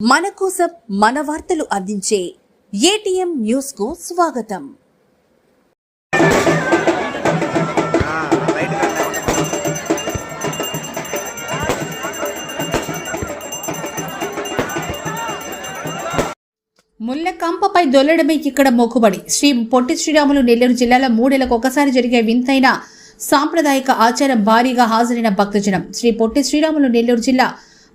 మన కోసం మన వార్తలు అందించే ఏటీఎం న్యూస్కు స్వాగతం. ముల్లకంపపై దొల్లడమే ఇక్కడ మొక్కుబడి. శ్రీ పొట్టి శ్రీరాములు నెల్లూరు జిల్లాలో మూడేళ్ళకు ఒకసారి జరిగే వింతైన సాంప్రదాయక ఆచారం భారీగా హాజరైన భక్తజనం. శ్రీ పొట్టి శ్రీరాములు నెల్లూరు జిల్లా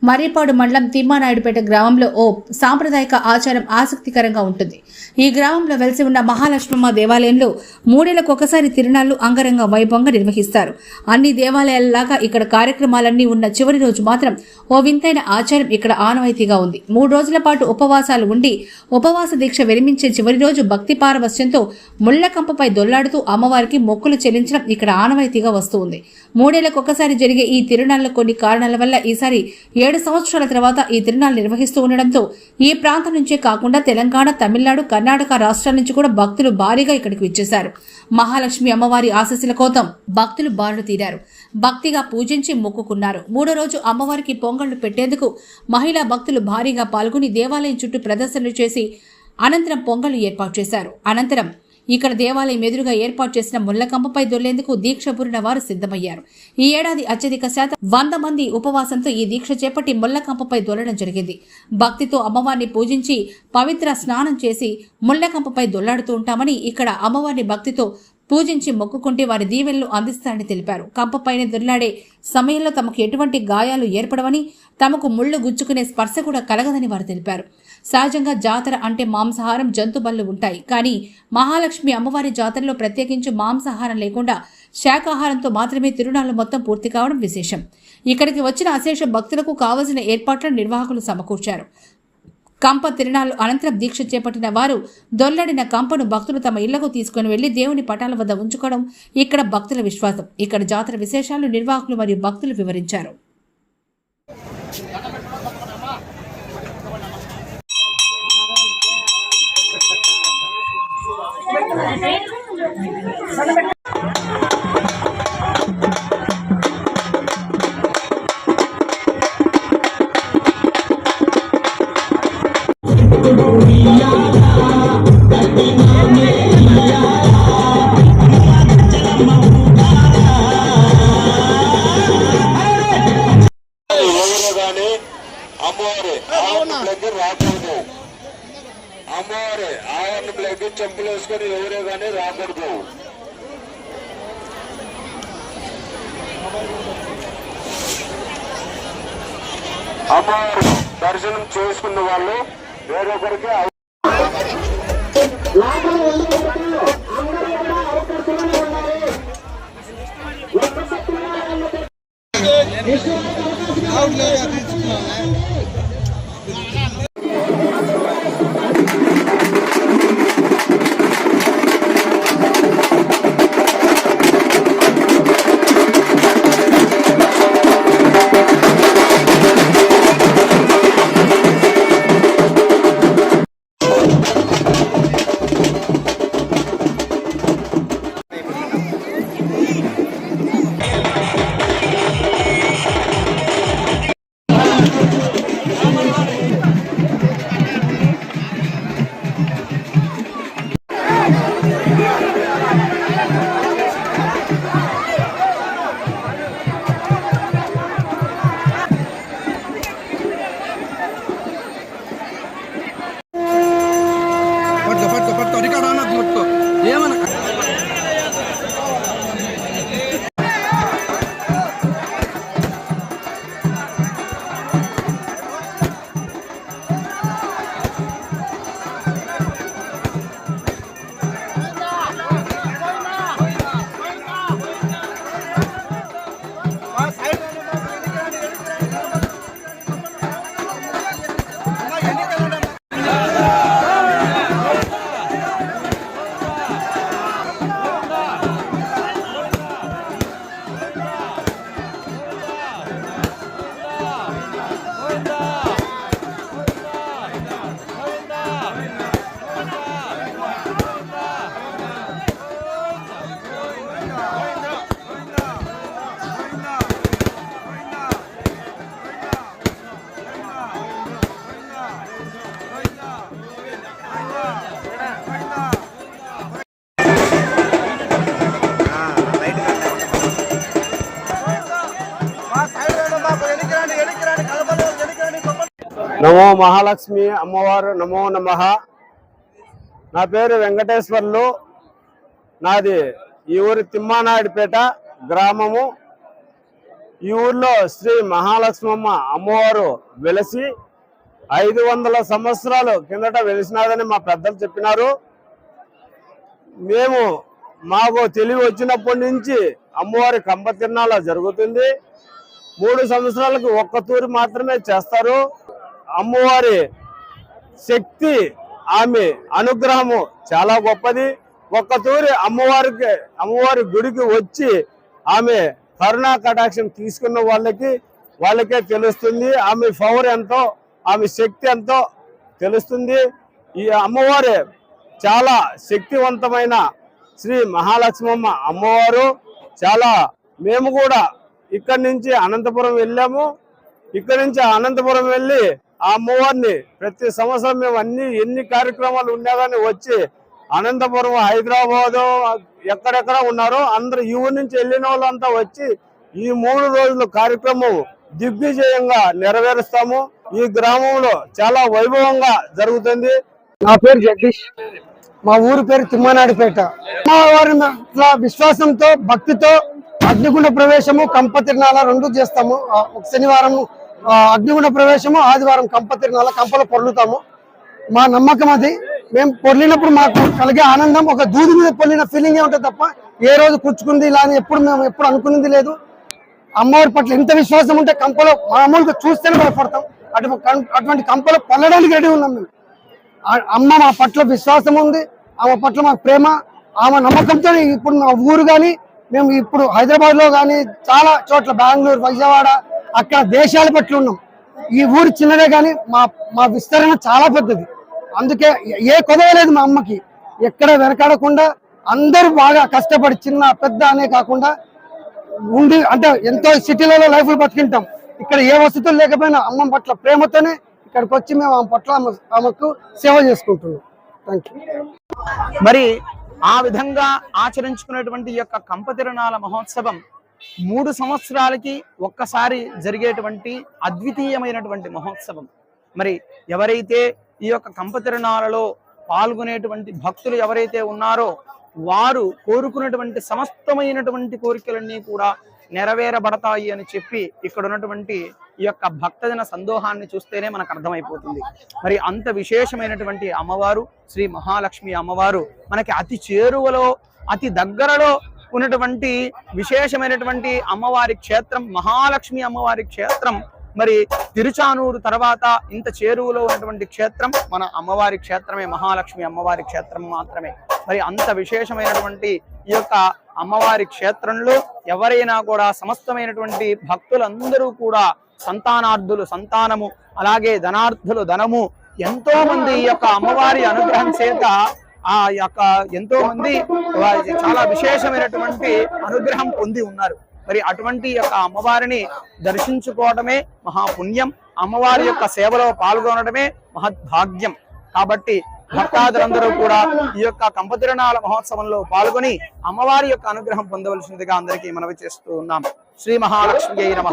మర్రిపాడు మండలం తిమ్మానాయుడుపేట గ్రామంలో ఓ సాంప్రదాయక ఆచారం ఆసక్తికరంగా ఉంటుంది. ఈ గ్రామంలో వెలిసి ఉన్న మహాలక్ష్మమ్మ దేవాలయంలో మూడేళ్ళకు ఒకసారి తిరునాళ్ళు అంగరంగ వైభవంగా నిర్వహిస్తారు. అన్ని దేవాలయాలలాగా ఇక్కడ కార్యక్రమాలన్నీ ఉన్న చివరి రోజు మాత్రం ఓ వింతైన ఆచారం ఇక్కడ ఆనవాయితీగా ఉంది. మూడు రోజుల పాటు ఉపవాసాలు ఉండి ఉపవాస దీక్ష విరమించే చివరి రోజు భక్తి పారవస్యంతో ముళ్ళకంపపై దొల్లాడుతూ అమ్మవారికి మొక్కులు చెల్లించడం ఇక్కడ ఆనవాయితీగా వస్తుంది మూడేళ్ళకు ఒకసారి జరిగే ఈ తిరునాళ్ళ కొన్ని కారణాల వల్ల ఈసారి ఏడు సంవత్సరాల తర్వాత ఈ తిరునాళ్ళు నిర్వహిస్తూ ఉండడంతో ఈ ప్రాంతం నుంచే కాకుండా తెలంగాణ తమిళనాడు కర్ణాటక రాష్ట్రాల నుంచి కూడా భక్తులు భారీగా ఇక్కడికి విచ్చేశారు. మహాలక్ష్మి అమ్మవారి ఆశీస్సుల కోసం భక్తులు బారులు తీరారు. భక్తిగా పూజించి మొక్కుకున్నారు. మూడో రోజు అమ్మవారికి పొంగళ్ళు పెట్టేందుకు మహిళా భక్తులు భారీగా పాల్గొని దేవాలయం చుట్టూ ప్రదర్శనలు చేసి అనంతరం పొంగళ్ళు ఏర్పాటు చేశారు. అనంతరం ఇక్కడ దేవాలయం ఎదురుగా ఏర్పాటు చేసిన ముళ్ళకంపపై దొల్లేందుకు దీక్ష పురిన వారు సిద్ధమయ్యారు. ఈ ఏడాది అత్యధిక శాతం వంద మంది ఉపవాసంతో ఈ దీక్ష చేపట్టి ముళ్ళకంపపై దొల్లడం జరిగింది. భక్తితో అమ్మవారిని పూజించి పవిత్ర స్నానం చేసి ముళ్ళకంపపై దొల్లాడుతూ ఉంటామని ఇక్కడ అమ్మవారిని భక్తితో పూజించి మొక్కుకుంటే వారి దీవెనలు అందిస్తారని తెలిపారు. కంపపైన దొర్లాడే సమయంలో తమకు ఎటువంటి గాయాలు ఏర్పడవని తమకు ముళ్ళు గుచ్చుకునే స్పర్శ కూడా కలగదని వారు తెలిపారు. సహజంగా జాతర అంటే మాంసాహారం జంతుబళ్ళు ఉంటాయి. కానీ మహాలక్ష్మి అమ్మవారి జాతరలో ప్రత్యేకించి మాంసాహారం లేకుండా శాకాహారంతో మాత్రమే తిరునాళ్ళు మొత్తం పూర్తి కావడం విశేషం. ఇక్కడికి వచ్చిన అశేష భక్తులకు కావలసిన ఏర్పాట్లను నిర్వాహకులు సమకూర్చారు. కంప తిరునాళ్ళు అనంతరం దీక్ష చేపట్టిన వారు దొల్లడిన కంపను భక్తులు తమ ఇళ్ళకు తీసుకుని వెళ్ళి దేవుని పటాల వద్ద ఉంచుకోవడం ఇక్కడ భక్తుల విశ్వాసం. ఇక్కడ జాతర విశేషాలు నిర్వాహకులు మరియు భక్తులు వివరించారు. అమ్మవారి ఆవరణ దగ్గర రాకూడదు. అమ్మవారి ఆవరణ దగ్గర చెంపులు వేసుకొని ఎవరే కానీ రాకూడదు. అమ్మవారు దర్శనం చేసుకున్న వాళ్ళు వేరొకరికి నమో మహాలక్ష్మి అమ్మవారు నమో నమ. నా పేరు వెంకటేశ్వర్లు. నాది ఈ ఊరు తిమ్మానాయుడుపేట గ్రామము. ఈ ఊర్లో శ్రీ మహాలక్ష్మమ్మ అమ్మవారు వెలసి ఐదు వందల సంవత్సరాలు కిందట వెలిసినాదని మా పెద్దలు చెప్పినారు. మేము మాకు తెలివి వచ్చినప్పటి నుంచి అమ్మవారి కంప తిరణాల జరుగుతుంది. మూడు సంవత్సరాలకు ఒక్క తూరి మాత్రమే చేస్తారు. అమ్మవారి శక్తి ఆమె అనుగ్రహము చాలా గొప్పది. ఒక్కతూరి అమ్మవారికి అమ్మవారి గుడికి వచ్చి ఆమె కరుణా కటాక్షం తీసుకున్న వాళ్ళకి వాళ్ళకే తెలుస్తుంది ఆమె పవర్ ఎంతో ఆమె శక్తి ఎంతో తెలుస్తుంది. ఈ అమ్మవారి చాలా శక్తివంతమైన శ్రీ మహాలక్ష్మమ్మ అమ్మవారు. చాలా మేము కూడా ఇక్కడి నుంచి అనంతపురం వెళ్ళాము. ఇక్కడి నుంచి అనంతపురం వెళ్ళి ఆ అమ్మవారిని ప్రతి సంవత్సరం మేము అన్ని ఎన్ని కార్యక్రమాలు ఉన్నా కానీ వచ్చి అనంతపురం హైదరాబాద్ ఎక్కడెక్కడ ఉన్నారో అందరు ఈ ఊరి నుంచి వెళ్ళిన వాళ్ళంతా వచ్చి ఈ మూడు రోజుల కార్యక్రమం దిగ్విజయంగా నెరవేరుస్తాము. ఈ గ్రామంలో చాలా వైభవంగా జరుగుతుంది. నా పేరు జగదీష్. మా ఊరు పేరు తిమ్మనాడిపేట. అమ్మవారి విశ్వాసంతో భక్తితో అగ్నిగుండ ప్రవేశము కంప తిరణాల రెండు చేస్తాము. శనివారం అగ్నిగుండ ప్రవేశము ఆదివారం కంప తిరణాల కంపలో పొర్లుతాము. మా నమ్మకం అది. మేము పొర్లినప్పుడు మాకు కలిగే ఆనందం ఒక దూది మీద పొర్లిన ఫీలింగ్ ఉంటుంది తప్ప ఏ రోజు కూర్చుకుంది ఇలా అని ఎప్పుడు మేము ఎప్పుడు అనుకున్నది లేదు. అమ్మవారి పట్ల ఎంత విశ్వాసం ఉంటే కంపలో మామూలుగా చూస్తేనే భయపడతాం. అటు అటువంటి కంపలో పొల్లడానికి రెడీ ఉన్నాం మేము. అమ్మ మా పట్ల విశ్వాసం ఉంది ఆమె పట్ల మాకు ప్రేమ ఆమె నమ్మకంతో ఇప్పుడు మా ఊరు కానీ మేము ఇప్పుడు హైదరాబాద్లో కానీ చాలా చోట్ల బెంగళూరు విజయవాడ అక్కడ దేశాల పట్ల ఉన్నాం. ఈ ఊరు చిన్నదే కానీ మా మా విస్తరణ చాలా పెద్దది. అందుకే ఏ కొదవ లేదు మా అమ్మకి. ఎక్కడ వెనకాడకుండా అందరూ బాగా కష్టపడి చిన్న పెద్ద అనే కాకుండా ఉండి అంటే ఎంతో సిటీలలో లైఫ్లు బతికింటాం. ఇక్కడ ఏ వసతులు లేకపోయినా అమ్మ పట్ల ప్రేమతోనే ఇక్కడికి వచ్చి మేము ఆమె పట్ల ఆమెకు సేవ చేసుకుంటున్నాం. థ్యాంక్ మరి ఆ విధంగా ఆచరించుకునేటువంటి ఈ యొక్క కంపతిరణాల మహోత్సవం మూడు సంవత్సరాలకి ఒక్కసారి జరిగేటువంటి అద్వితీయమైనటువంటి మహోత్సవం. మరి ఎవరైతే ఈ యొక్క కంపతిరణాలలో పాల్గొనేటువంటి భక్తులు ఎవరైతే ఉన్నారో వారు కోరుకున్నటువంటి సమస్తమైనటువంటి కోరికలన్నీ కూడా నెరవేరబడతాయి అని చెప్పి ఇక్కడ ఉన్నటువంటి ఈ యొక్క భక్తజన సందోహాన్ని చూస్తేనే మనకు అర్థమైపోతుంది. మరి అంత విశేషమైనటువంటి అమ్మవారు శ్రీ మహాలక్ష్మి అమ్మవారు మనకి అతి చేరువలో అతి దగ్గరలో ఉన్నటువంటి విశేషమైనటువంటి అమ్మవారి క్షేత్రం మహాలక్ష్మి అమ్మవారి క్షేత్రం మరి తిరుచానూరు తర్వాత ఇంత చేరువలో ఉన్నటువంటి క్షేత్రం మన అమ్మవారి క్షేత్రమే మహాలక్ష్మి అమ్మవారి క్షేత్రం మాత్రమే. మరి అంత విశేషమైనటువంటి ఈ యొక్క అమ్మవారి క్షేత్రంలో ఎవరైనా కూడా సమస్తమైనటువంటి భక్తులందరూ కూడా సంతానార్థులు సంతానము అలాగే ధనార్థులు ధనము ఎంతో మంది ఈ యొక్క అమ్మవారి అనుగ్రహం చేత ఆ యొక్క ఎంతో మంది చాలా విశేషమైనటువంటి అనుగ్రహం పొంది ఉన్నారు. మరి అటువంటి యొక్క అమ్మవారిని దర్శించుకోవడమే మహాపుణ్యం. అమ్మవారి యొక్క సేవలో పాల్గొనడమే మహద్భాగ్యం. కాబట్టి భక్తాదులందరూ కూడా ఈ యొక్క కంపతిరణాల మహోత్సవంలో పాల్గొని అమ్మవారి యొక్క అనుగ్రహం పొందవలసిందిగా అందరికీ మనవి చేస్తూ ఉన్నాం. శ్రీ మహాలక్ష్మి నమ.